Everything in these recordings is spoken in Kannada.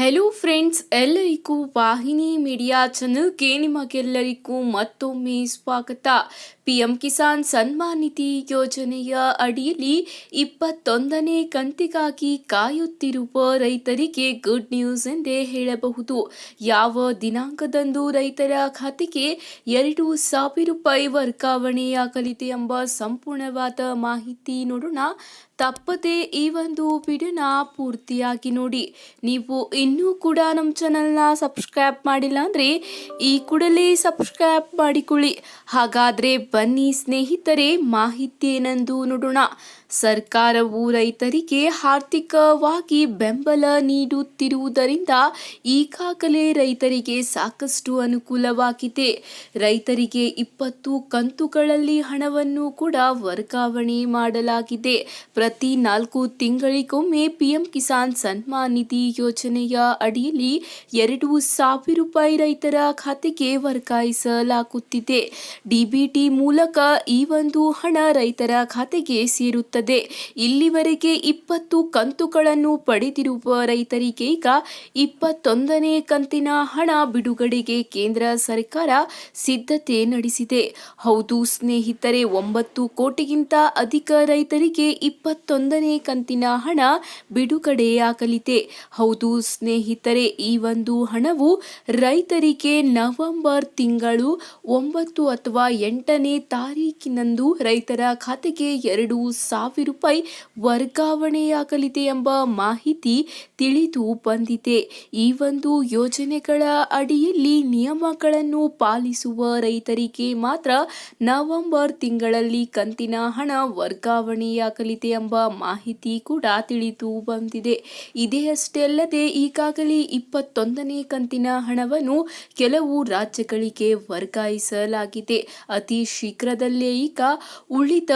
ಹೆಲೋ ಫ್ರೆಂಡ್ಸ್ ಎಲ್ಲರಿಗೂ ವಾಹಿನಿ ಮೀಡಿಯಾ ಚಾನಲ್ಗೆ ನಿಮಗೆಲ್ಲರಿಗೂ ಮತ್ತೊಮ್ಮೆ ಸ್ವಾಗತ. ಪಿಎಂ ಕಿಸಾನ್ ಸನ್ಮಾನ್ ನಿಧಿ ಯೋಜನೆಯ ಅಡಿಯಲ್ಲಿ ಇಪ್ಪತ್ತೊಂದನೇ ಕಂತಿಗಾಗಿ ಕಾಯುತ್ತಿರುವ ರೈತರಿಗೆ ಗುಡ್ ನ್ಯೂಸ್ ಎಂದೇ ಹೇಳಬಹುದು. ಯಾವ ದಿನಾಂಕದಂದು ರೈತರ ಖಾತೆಗೆ ಎರಡು ಸಾವಿರ ರೂಪಾಯಿ ವರ್ಗಾವಣೆಯಾಗಲಿದೆ ಎಂಬ ಸಂಪೂರ್ಣವಾದ ಮಾಹಿತಿ ನೋಡೋಣ. ತಪ್ಪದೆ ಈ ಒಂದು ವಿಡಿಯೋನ ಪೂರ್ತಿಯಾಗಿ ನೋಡಿ. ನೀವು ಇನ್ನೂ ಕೂಡ ನಮ್ಮ ಚಾನಲ್ನ ಸಬ್ಸ್ಕ್ರೈಬ್ ಮಾಡಿಲ್ಲ ಅಂದರೆ ಈ ಕೂಡಲೇ ಸಬ್ಸ್ಕ್ರೈಬ್ ಮಾಡಿಕೊಳ್ಳಿ. ಹಾಗಾದರೆ ಬನ್ನಿ ಸ್ನೇಹಿತರೆ ಮಾಹಿತಿ ಏನೆಂದು ನೋಡೋಣ. ಸರ್ಕಾರವು ರೈತರಿಗೆ ಆರ್ಥಿಕವಾಗಿ ಬೆಂಬಲ ನೀಡುತ್ತಿರುವುದರಿಂದ ಈಗಾಗಲೇ ರೈತರಿಗೆ ಸಾಕಷ್ಟು ಅನುಕೂಲವಾಗಿದೆ. ರೈತರಿಗೆ ಇಪ್ಪತ್ತು ಕಂತುಗಳಲ್ಲಿ ಹಣವನ್ನು ಕೂಡ ವರ್ಗಾವಣೆ ಮಾಡಲಾಗಿದೆ. ಪ್ರತಿ ನಾಲ್ಕು ತಿಂಗಳಿಗೊಮ್ಮೆ ಪಿಎಂ ಕಿಸಾನ್ ಸನ್ಮಾನ್ ನಿಧಿ ಯೋಜನೆಯ ಅಡಿಯಲ್ಲಿ ಎರಡು ಸಾವಿರ ರೂಪಾಯಿ ರೈತರ ಖಾತೆಗೆ ವರ್ಗಾಯಿಸಲಾಗುತ್ತಿದೆ. ಡಿಬಿಟಿ ಮೂಲಕ ಈ ಒಂದು ಹಣ ರೈತರ ಖಾತೆಗೆ ಸೇರುತ್ತದೆ. ಇಲ್ಲಿವರೆಗೆ ಇಪ್ಪತ್ತು ಕಂತುಗಳನ್ನು ಪಡೆದಿರುವ ರೈತರಿಗೆ ಈಗ ಇಪ್ಪತ್ತೊಂದನೇ ಕಂತಿನ ಹಣ ಬಿಡುಗಡೆಗೆ ಕೇಂದ್ರ ಸರ್ಕಾರ ಸಿದ್ಧತೆ ನಡೆಸಿದೆ. ಹೌದು ಸ್ನೇಹಿತರೆ, ಒಂಬತ್ತು ಕೋಟಿಗಿಂತ ಅಧಿಕ ರೈತರಿಗೆ ಇಪ್ಪತ್ತೊಂದನೇ ಕಂತಿನ ಹಣ ಬಿಡುಗಡೆಯಾಗಲಿದೆ. ಹೌದು ಸ್ನೇಹಿತರೆ, ಈ ಒಂದು ಹಣವು ರೈತರಿಗೆ ನವೆಂಬರ್ ತಿಂಗಳು ಒಂಬತ್ತು ಅಥವಾ ಎಂಟನೇ ತಾರೀಕಿನಂದು ರೈತರ ಖಾತೆಗೆ ಎರಡು ಸಾವಿರ ರೂಪಾಯಿ ವರ್ಗಾವಣೆಯಾಗಲಿದೆ ಎಂಬ ಮಾಹಿತಿ ತಿಳಿದು ಬಂದಿದೆ. ಈ ಒಂದು ಯೋಜನೆಗಳ ಅಡಿಯಲ್ಲಿ ನಿಯಮಗಳನ್ನು ಪಾಲಿಸುವ ರೈತರಿಗೆ ಮಾತ್ರ ನವೆಂಬರ್ ತಿಂಗಳಲ್ಲಿ ಕಂತಿನ ಹಣ ವರ್ಗಾವಣೆಯಾಗಲಿದೆ ಎಂಬ ಮಾಹಿತಿ ಕೂಡ ತಿಳಿದು ಬಂದಿದೆ. ಇದೇ ಅಷ್ಟೇ ಅಲ್ಲದೆ ಈಗಾಗಲೇ ಇಪ್ಪತ್ತೊಂದನೇ ಕಂತಿನ ಹಣವನ್ನು ಕೆಲವು ರಾಜ್ಯಗಳಿಗೆ ವರ್ಗಾಯಿಸಲಾಗಿದೆ. ಅತಿ ಶೀಘ್ರದಲ್ಲೇ ಈಗ ಉಳಿದ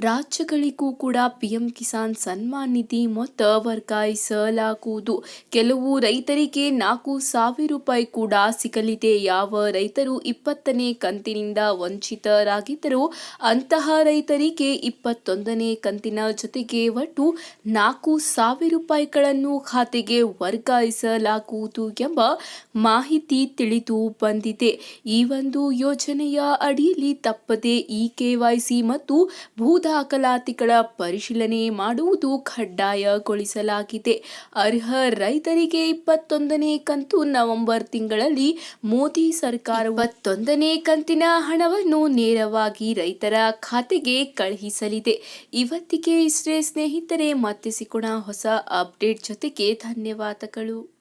ರಾಜ್ಯಗಳಿಗೂ ಕೂಡ ಪಿಎಂ ಕಿಸಾನ್ ಸನ್ಮಾನ್ ನಿಧಿ ಮೊತ್ತ ವರ್ಗಾಯಿಸಲಾಗುವುದು. ಕೆಲವು ರೈತರಿಗೆ ನಾಲ್ಕು ಸಾವಿರ ರೂಪಾಯಿ ಕೂಡ ಸಿಗಲಿದೆ. ಯಾವ ರೈತರು ಇಪ್ಪತ್ತನೇ ಕಂತಿನಿಂದ ವಂಚಿತರಾಗಿದ್ದರೂ ಅಂತಹ ರೈತರಿಗೆ ಇಪ್ಪತ್ತೊಂದನೇ ಕಂತಿನ ಜೊತೆಗೆ ಒಟ್ಟು ನಾಲ್ಕು ಸಾವಿರ ರೂಪಾಯಿಗಳನ್ನು ಖಾತೆಗೆ ವರ್ಗಾಯಿಸಲಾಗುವುದು ಎಂಬ ಮಾಹಿತಿ ತಿಳಿದು ಬಂದಿದೆ. ಈ ಒಂದು ಯೋಜನೆಯ ಅಡಿಯಲ್ಲಿ ತಪ್ಪದೆ ಇ ಕೆವೈಸಿ ಮತ್ತು ಭೂ ದಾಖಲಾತಿಗಳ ಪರಿಶೀಲನೆ ಮಾಡುವುದು ಕಡ್ಡಾಯಗೊಳಿಸಲಾಗಿದೆ. ಅರ್ಹ ರೈತರಿಗೆ ಇಪ್ಪತ್ತೊಂದನೇ ಕಂತು ನವೆಂಬರ್ ತಿಂಗಳಲ್ಲಿ, ಮೋದಿ ಸರ್ಕಾರ ಇಪ್ಪತ್ತೊಂದನೇ ಕಂತಿನ ಹಣವನ್ನು ನೇರವಾಗಿ ರೈತರ ಖಾತೆಗೆ ಕಳುಹಿಸಲಿದೆ. ಇವತ್ತಿಗೆ ಇಷ್ಟೇ ಸ್ನೇಹಿತರೆ ಮತ್ತೆ ಸಿಕ್ಕೋಣ ಹೊಸ ಅಪ್ಡೇಟ್ ಜೊತೆಗೆ ಧನ್ಯವಾದಗಳು.